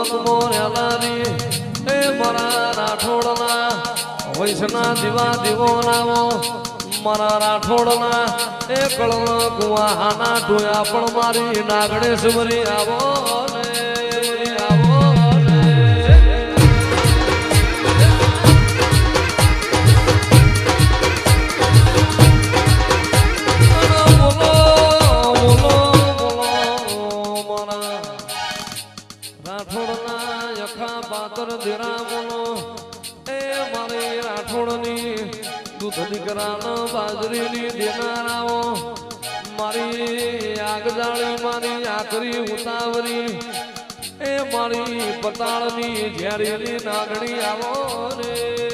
મન મોર્યાના રે એ મારા રાઠોડના વૈષ્ણા દીવા દીવો નામો મારા રાઠોડના એ કળણ કુવા હાના આવો. યખા પાતર એ મારી રાઠોડની દૂધ દીકરાનો બાજરીની દેનારાઓ મારી આગજાળી મારી આખરી ઉતાવરી, એ મારી પતાળની ઝેરીની નાગણી આવો રે.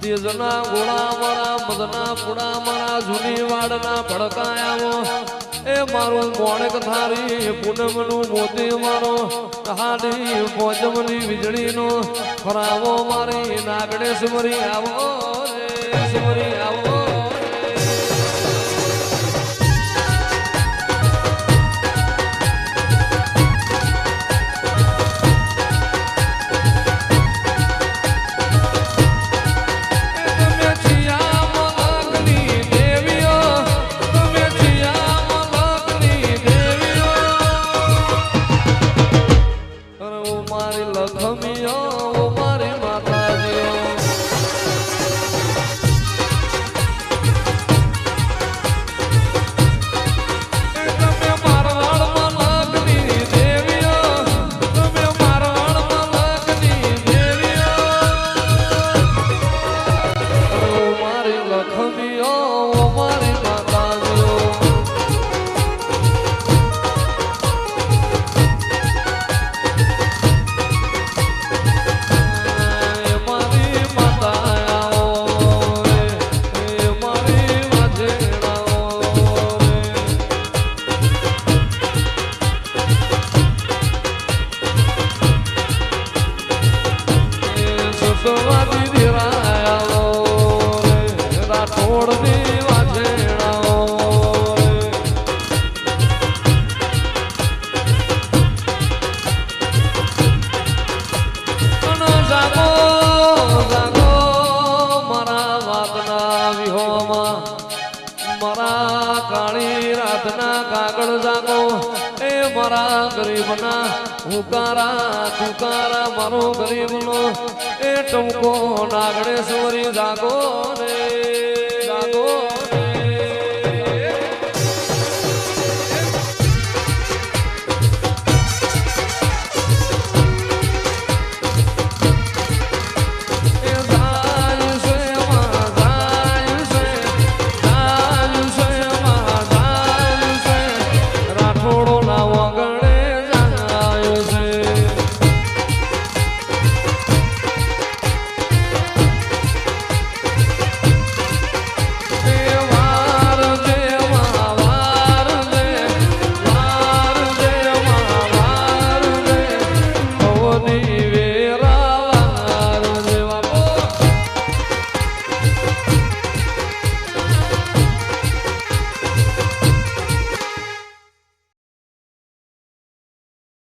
તેજના ગોળા મારા મદના પુડા મારા જૂની વાડના ભડકાયા એ મારું મોણક થારી પૂનમનું મોતી મારો હાડી પોજમની વીજળીનો ફરાવો મારી નાગણેશ્વરી આવો રે સુમરી આવો જાગો. એ મારા ગરીબના હુકારા તુકારા મારો ગરીબનો. એ ટમકો નાગણેશ્વરી જાગો.